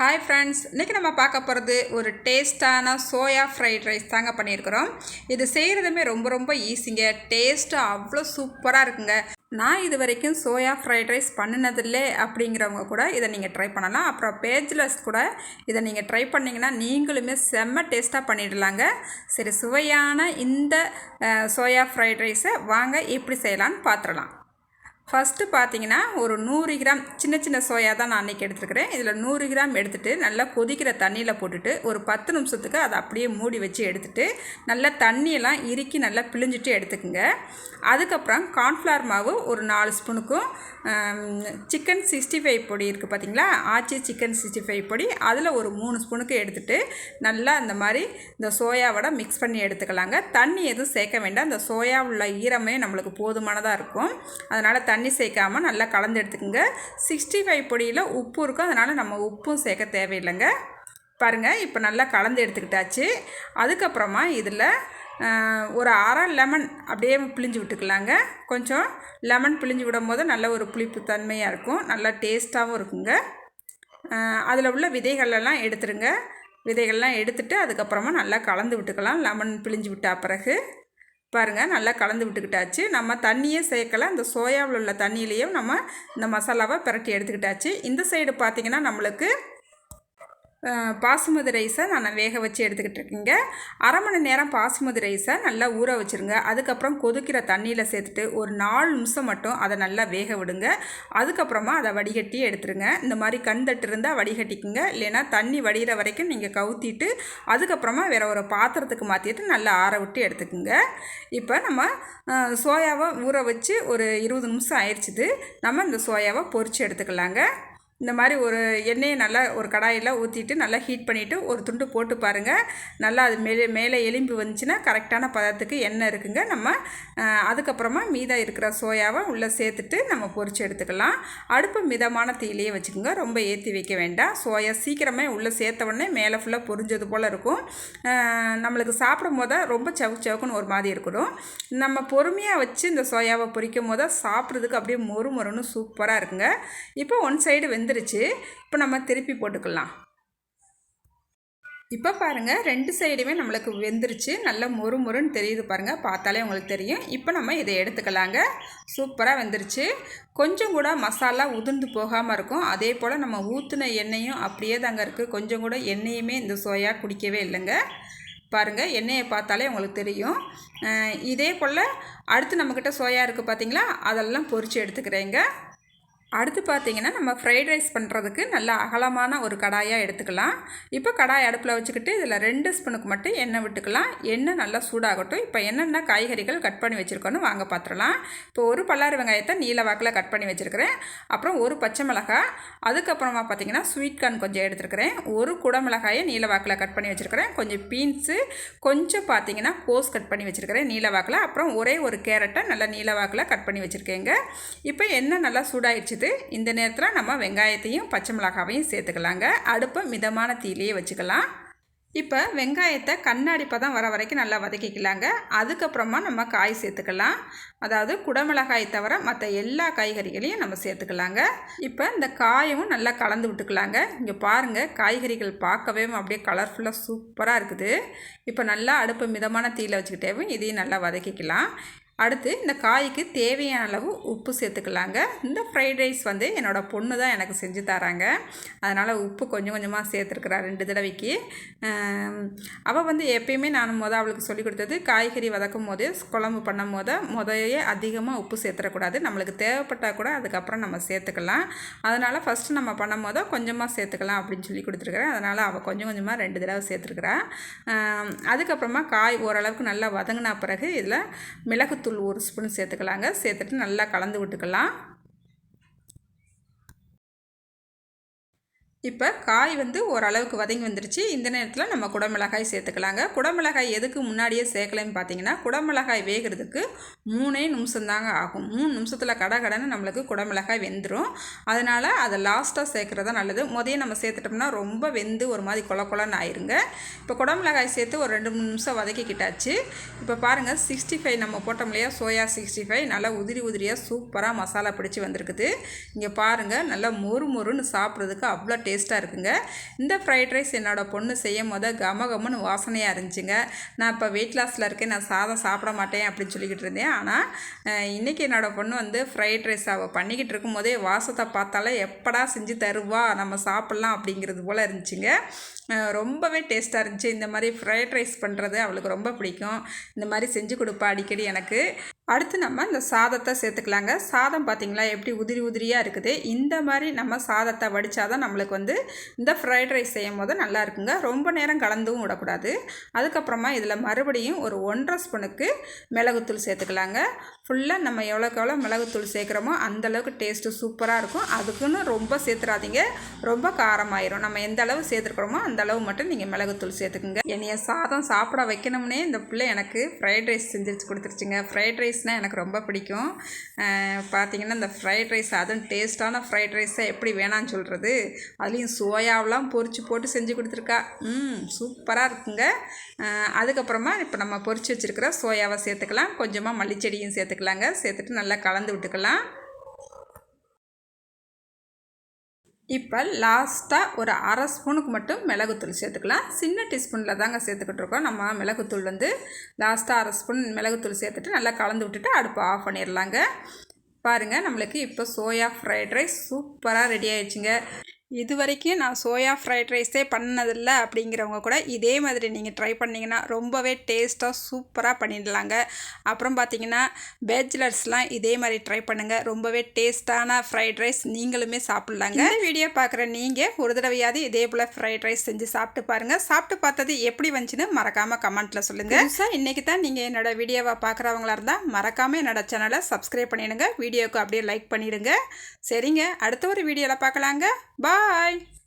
Hi friends இன்றைக்கி நம்ம பார்க்க போகிறது ஒரு டேஸ்ட்டான சோயா ஃப்ரைட் ரைஸ் தாங்க பண்ணியிருக்கிறோம். இது செய்கிறதுமே ரொம்ப ரொம்ப ஈஸிங்க டேஸ்ட்டு அவ்வளோ சூப்பராக இருக்குங்க. நான் இது வரைக்கும் சோயா ஃப்ரைட் ரைஸ் பண்ணினதில்லை அப்படிங்கிறவங்க கூட இதை நீங்கள் ட்ரை பண்ணலாம். அப்புறம் பேஜ்லஸ் கூட இதை நீங்கள் ட்ரை பண்ணிங்கன்னா நீங்களுமே செம்ம டேஸ்ட்டாக பண்ணிடலாங்க. சரி சுவையான இந்த சோயா ஃப்ரைட் ரைஸை வாங்க எப்படி செய்யலான்னு பார்த்துடலாம். ஃபஸ்ட்டு பார்த்தீங்கன்னா ஒரு நூறு கிராம் சின்ன சின்ன சோயா தான் நான் அன்றைக்கி எடுத்துருக்கிறேன். இதில் நூறு கிராம் எடுத்துகிட்டு நல்லா கொதிக்கிற தண்ணியில் போட்டுட்டு ஒரு பத்து நிமிஷத்துக்கு அதை அப்படியே மூடி வச்சு எடுத்துகிட்டு நல்லா தண்ணியெல்லாம் இறுக்கி நல்லா பிழிஞ்சிட்டு எடுத்துக்குங்க. அதுக்கப்புறம் கார்ன்ஃப்ளவர் மாவு ஒரு நாலு ஸ்பூனுக்கும் சிக்கன் சிக்ஸ்டி ஃபைவ் பொடி இருக்குது பார்த்தீங்களா ஆச்சி சிக்கன் சிக்ஸ்டி ஃபைவ் பொடி. அதில் ஒரு மூணு ஸ்பூனுக்கு எடுத்துகிட்டு நல்லா இந்த மாதிரி இந்த சோயாவோட மிக்ஸ் பண்ணி எடுத்துக்கலாங்க. தண்ணி எதுவும் சேர்க்க வேண்டாம். இந்த சோயா உள்ள ஈரமே நம்மளுக்கு போதுமானதாக இருக்கும். அதனால் தண்ணி தண்ணி சேர்க்காம நல்லா கலந்து எடுத்துக்கோங்க. சிக்ஸ்டி ஃபைவ் பொடியில் உப்பு இருக்கும். அதனால் நம்ம உப்பும் சேர்க்க தேவையில்லைங்க. பாருங்கள் இப்போ நல்லா கலந்து எடுத்துக்கிட்டாச்சு. அதுக்கப்புறமா இதில் ஒரு அரை லெமன் அப்படியே பிழிஞ்சு விட்டுக்கலாங்க. கொஞ்சம் லெமன் பிழிஞ்சு விடும் போது நல்ல ஒரு புளிப்பு தன்மையாக இருக்கும். நல்லா டேஸ்ட்டாகவும் இருக்குங்க. அதில் உள்ள விதைகளெல்லாம் எடுத்துருங்க. விதைகள்லாம் எடுத்துட்டு அதுக்கப்புறமா நல்லா கலந்து விட்டுக்கலாம். லெமன் பிழிஞ்சு விட்டா பிறகு. பாருங்கள் நல்லா கலந்து விட்டுக்கிட்டாச்சு. நம்ம தண்ணியே சேர்க்கல. அந்த சோயாவில் உள்ள தண்ணியிலையும் நம்ம இந்த மசாலாவை பிரட்டி எடுத்துக்கிட்டாச்சு. இந்த சைடு பார்த்திங்கன்னா நம்மளுக்கு பாசுமதி ரைஸை நான் வேக வச்சு எடுத்துக்கிட்டு இருக்கேங்க. அரை மணி நேரம் பாசுமதி ரைஸை நல்லா ஊற வச்சுருங்க. அதுக்கப்புறம் கொதிக்கிற தண்ணியில் சேர்த்துட்டு ஒரு நாலு நிமிஷம் மட்டும் அதை நல்லா வேக விடுங்க. அதுக்கப்புறமா அதை வடிகட்டி எடுத்துருங்க. இந்த மாதிரி கண் தட்டு இருந்தால் வடிகட்டிக்குங்க. இல்லைன்னா தண்ணி வடிகிற வரைக்கும் நீங்கள் கவுத்திட்டு அதுக்கப்புறமா வேறு ஒரு பாத்திரத்துக்கு மாற்றிட்டு நல்லா ஆற விட்டு எடுத்துக்குங்க. இப்போ நம்ம சோயாவை ஊற வச்சு ஒரு இருபது நிமிஷம் ஆயிடுச்சுது. நம்ம இந்த சோயாவை பொறிச்சு எடுத்துக்கலாங்க. இந்த மாதிரி ஒரு எண்ணெயை நல்லா ஒரு கடாயில் ஊற்றிட்டு நல்லா ஹீட் பண்ணிவிட்டு ஒரு துண்டு போட்டு பாருங்கள் நல்லா அது மேலே மேலே எலும்பி வந்துச்சுன்னா கரெக்டான பதத்துக்கு எண்ணெய் இருக்குங்க. நம்ம அதுக்கப்புறமா மீதம் இருக்கிற சோயாவை உள்ளே சேர்த்துட்டு நம்ம பொரிச்சு எடுத்துக்கலாம். அடுப்பு மிதமான தீலையே வச்சுக்கோங்க. ரொம்ப ஏற்றி வைக்க வேண்டாம். சோயா சீக்கிரமே உள்ளே சேர்த்த உடனே மேலே ஃபுல்லாக பொரிஞ்சது போல் இருக்கும். நம்மளுக்கு சாப்பிடும் போது ரொம்ப சவுக்கு சவுக்குன்னு ஒரு மாதிரி இருக்கணும். நம்ம பொறுமையாக வச்சு இந்த சோயாவை பொரிக்கும் போது சாப்பிட்றதுக்கு அப்படியே மொறு மொறுன்னு சூப்பராக இருக்குங்க. இப்போ ஒன் சைடு வெந்துருச்சு. இப்போ நம்ம திருப்பி போட்டுக்கலாம். இப்போ பாருங்கள் ரெண்டு சைடுமே நம்மளுக்கு வெந்துருச்சு. நல்லா மொறு மொறுன்னு தெரியுது பாருங்கள் பார்த்தாலே உங்களுக்கு தெரியும். இப்போ நம்ம இதை எடுத்துக்கலாங்க. சூப்பராக வெந்துருச்சு. கொஞ்சம் கூட மசாலா உதிர்ந்து போகாமல் இருக்கும். அதே போல் நம்ம ஊற்றின எண்ணெயும் அப்படியே தாங்க இருக்குது கொஞ்சம் கூட எண்ணெயுமே இந்த சோயா குடிக்கவே இல்லைங்க. பாருங்கள் எண்ணெயை பார்த்தாலே உங்களுக்கு தெரியும். இதே போல் அடுத்து நம்மக்கிட்ட சோயா இருக்குது பார்த்தீங்களா அதெல்லாம் பொறிச்சு எடுத்துக்கிறேங்க. அடுத்து பார்த்தீங்கன்னா நம்ம ஃப்ரைட் ரைஸ் பண்ணுறதுக்கு நல்லா அகலமான ஒரு கடாயாக எடுத்துக்கலாம். இப்போ கடாய் அடுப்பில் வச்சுக்கிட்டு இதில் ரெண்டு ஸ்பூனுக்கு மட்டும் எண்ணெய் விட்டுக்கலாம். எண்ணெய் நல்லா சூடாகட்டும். இப்போ என்னென்ன காய்கறிகள் கட் பண்ணி வச்சுருக்கோன்னு வாங்க பார்த்துடலாம் இப்போ ஒரு பல்லாறு வெங்காயத்தை நீல வாக்கில் கட் பண்ணி வச்சுருக்கிறேன். அப்புறம் ஒரு பச்சை மிளகாய் அதுக்கப்புறமா பார்த்தீங்கன்னா ஸ்வீட் கார்ன் கொஞ்சம் எடுத்துருக்கிறேன். ஒரு குடமிளகாயை நீல வாக்கில் கட் பண்ணி வச்சுருக்கிறேன். கொஞ்சம் பீன்ஸு கொஞ்சம் பார்த்தீங்கன்னா கோஸ் கட் பண்ணி வச்சுருக்கிறேன் நீல வாக்கில். அப்புறம் ஒரே ஒரு கேரட்டை நல்லா நீல வாக்கில் கட் பண்ணி வச்சுருக்கேங்க. இப்போ எண்ணெய் நல்லா வச்சுட்டு இந்த நேரத்தில் நம்ம வெங்காயத்தையும் பச்சை மிளகாவையும் சேர்த்துக்கலாங்க. அடுப்பை மிதமான தீயிலேயே வச்சுக்கலாம். இப்போ வெங்காயத்தை கண்ணாடி பதம் வர வரைக்கும் நல்லா வதக்கிக்கலாங்க. அதுக்கப்புறமா நம்ம காய் சேர்த்துக்கலாம். அதாவது குடமிளகாய் தவிர மற்ற எல்லா காய்கறிகளையும் நம்ம சேர்த்துக்கலாங்க. இப்போ இந்த காயும் நல்லா கலந்து விட்டுக்கலாங்க. இங்கே பாருங்கள் காய்கறிகள் பார்க்கவே அப்படியே கலர்ஃபுல்லாக சூப்பராக இருக்குது. இப்போ நல்லா அடுப்பு மிதமான தீயில் வச்சுக்கிட்டேவும் இதையும் நல்லா வதக்கிக்கலாம். அடுத்து இந்த காய்க்கு தேவையான அளவு உப்பு சேர்த்துக்கலாங்க. இந்த ஃப்ரைட் ரைஸ் வந்து என்னோடய பொண்ணு தான் எனக்கு செஞ்சு தராங்க. அதனால் உப்பு கொஞ்சம் கொஞ்சமாக சேர்த்துருக்குறா ரெண்டு தடவைக்கு. அவள் வந்து எப்பயுமே நான் முத அவளுக்கு சொல்லி கொடுத்தது காய்கறி வதக்கும் போது குழம்பு பண்ணும் போது முதையே அதிகமாக உப்பு சேர்த்துடக்கூடாது. நம்மளுக்கு தேவைப்பட்டால் கூட அதுக்கப்புறம் நம்ம சேர்த்துக்கலாம். அதனால் ஃபஸ்ட்டு நம்ம பண்ணும் போதோ கொஞ்சமாக சேர்த்துக்கலாம் அப்படின்னு சொல்லி கொடுத்துருக்குறேன். அதனால் அவள் கொஞ்சம் கொஞ்சமாக ரெண்டு தடவை சேர்த்துருக்குறா. அதுக்கப்புறமா காய் ஓரளவுக்கு நல்லா வதங்கினா பிறகு இதில் மிளகுத்தூள் ஒரு ஸ்பூன் சேர்த்துக்கலாங்க. சேர்த்துட்டு நல்லா கலந்து விட்டுக்கலாம். இப்போ காய் வந்து ஓரளவுக்கு வதங்கி வந்துருச்சு. இந்த நேரத்தில் நம்ம குடமிளகாய் சேர்த்துக்கலாங்க. குடமிளகாய் எதுக்கு முன்னாடியே சேர்க்கலைன்னு பார்த்தீங்கன்னா குடமிளகாய் வேகிறதுக்கு மூணே நிமிஷம் தாங்க ஆகும். மூணு நிமிஷத்தில் கடை கடைன்னு நம்மளுக்கு குடமிளகாய் வெந்துடும் அதனால் அதை லாஸ்ட்டாக சேர்க்குறது தான் நல்லது. முதைய நம்ம சேர்த்துட்டோம்னா ரொம்ப வெந்து ஒரு மாதிரி கொல கொலன்னு ஆயிருங்க. இப்போ குடமிளகாய் சேர்த்து ஒரு ரெண்டு மூணு நிமிஷம் வதக்கிக்கிட்டாச்சு. இப்போ பாருங்கள் சிக்ஸ்டி ஃபைவ் நம்ம போட்டோம் இல்லையா? சோயா சிக்ஸ்டி ஃபைவ் நல்லா உதிரி உதிரியாக சூப்பராக மசாலா பிடிச்சி வந்திருக்குது. இங்கே பாருங்கள் நல்லா மொறு மொறுன்னு சாப்பிட்றதுக்கு அவ்வளோ டேஸ்ட்டாக இருக்குங்க. இந்த ஃப்ரைட் ரைஸ் என்னோட பொண்ணு செய்யும் போது கமகமன்னு வாசனையாக இருந்துச்சுங்க. நான் இப்போ வெயிட் லாஸில் இருக்கேன். நான் சாதம் சாப்பிட மாட்டேன் அப்படின்னு சொல்லிக்கிட்டு இருந்தேன். ஆனால் இன்றைக்கி என்னோட பொண்ணு வந்து ஃப்ரைட் ரைஸ் அவள் பண்ணிக்கிட்டு இருக்கும்போதே வாசத்தை பார்த்தாலே எப்படா செஞ்சு தருவா? நம்ம சாப்பிட்லாம் அப்படிங்கிறது போல் இருந்துச்சுங்க. ரொம்பவே டேஸ்ட்டாக இருந்துச்சு. இந்த மாதிரி ஃப்ரைட் ரைஸ் பண்ணுறது அவளுக்கு ரொம்ப பிடிக்கும். இந்த மாதிரி செஞ்சு கொடுப்பா அடிக்கடி எனக்கு. அடுத்து நம்ம இந்த சாதத்தை சேர்த்துக்கலாங்க. சாதம் பார்த்திங்களா எப்படி உதிரி உதிரியாக இருக்குது. இந்த மாதிரி நம்ம சாதத்தை வடித்தாதான் நம்மளுக்கு வந்து வந்து இந்த ஃப்ரைட் ரைஸ் செய்யும் போது நல்லா இருக்குங்க. ரொம்ப நேரம் கலந்தும் விடக்கூடாது. அதுக்கப்புறமா இதில் மறுபடியும் ஒரு ஒன்றரை ஸ்பூனுக்கு மிளகுத்தூள் சேர்த்துக்கலாங்க. ஃபுல்லாக நம்ம எவ்வளோக்கு எவ்வளோ மிளகுத்தூள் சேர்க்குறோமோ அந்தளவுக்கு டேஸ்ட்டு சூப்பராக இருக்கும். அதுக்குன்னு ரொம்ப சேர்த்துறாதீங்க. ரொம்ப காரமாயிரும். நம்ம எந்த அளவு சேர்த்துருக்குறோமோ அந்த அளவு மட்டும் நீங்கள் மிளகுத்தூள் சேர்த்துக்குங்க. என்னைய சாதம் சாப்பிட வைக்கணும்னே இந்த பிள்ளை எனக்கு ஃப்ரைட் ரைஸ் செஞ்சு கொடுத்துருச்சுங்க. ஃப்ரைட் ரைஸ்னால் எனக்கு ரொம்ப பிடிக்கும். பார்த்தீங்கன்னா இந்த ஃப்ரைட் ரைஸ் அதுவும் டேஸ்ட்டான ஃப்ரைட் ரைஸை எப்படி வேணான்னு சொல்கிறது அதுலேயும் சோயாவெலாம் பொறிச்சு போட்டு செஞ்சு கொடுத்துருக்கா. ம் சூப்பராக இருக்குங்க. அதுக்கப்புறமா இப்போ நம்ம பொறிச்சு வச்சுருக்கிற சோயாவை சேர்த்துக்கலாம். கொஞ்சமாக மல்லிச்செடியும் சேர்த்துக்கலாங்க. சேர்த்துட்டு நல்லா கலந்து விட்டுக்கலாம். இப்போ லாஸ்ட்டாக ஒரு அரை ஸ்பூனுக்கு மட்டும் மிளகுத்தூள் சேர்த்துக்கலாம். சின்ன டீஸ்பூனில் தாங்க சேர்த்துக்கிட்டு இருக்கோம். நம்ம மிளகுத்தூள் வந்து லாஸ்ட்டாக அரை ஸ்பூன் மிளகுத்தூள் சேர்த்துட்டு நல்லா கலந்து விட்டுட்டு அடுப்பு ஆஃப் பண்ணிடலாங்க. பாருங்கள் நம்மளுக்கு இப்போ சோயா ஃப்ரைட் ரைஸ் சூப்பராக ரெடி ஆயிடுச்சுங்க. இது வரைக்கும் நான் சோயா ஃப்ரைட் ரைஸே பண்ணதில்லை அப்படிங்கிறவங்க கூட இதே மாதிரி நீங்கள் ட்ரை பண்ணிங்கன்னா ரொம்பவே டேஸ்ட்டாக சூப்பராக பண்ணிடலாங்க. அப்புறம் பார்த்தீங்கன்னா பேச்சுலர்ஸ்லாம் இதே மாதிரி ட்ரை பண்ணுங்கள் ரொம்பவே டேஸ்ட்டான ஃப்ரைட் ரைஸ் நீங்களுமே சாப்பிட்லாங்க. இந்த வீடியோ பார்க்குற நீங்கள் ஒரு தடவையாவது இதே போல் ஃப்ரைட் ரைஸ் செஞ்சு சாப்பிட்டு பாருங்கள் சாப்பிட்டு பார்த்தது எப்படி வந்துச்சுன்னு மறக்காமல் கமெண்ட்டில் சொல்லுங்கள் சார் இன்றைக்கி தான் நீங்கள் என்னோட வீடியோவை பார்க்குறவங்களா இருந்தால் மறக்காமல் என்னோட சேனலை சப்ஸ்கிரைப் பண்ணிடுங்க. வீடியோவுக்கு அப்படியே லைக் பண்ணிவிடுங்க சரிங்க அடுத்த ஒரு வீடியோவில் பார்க்கலாங்க. Bye!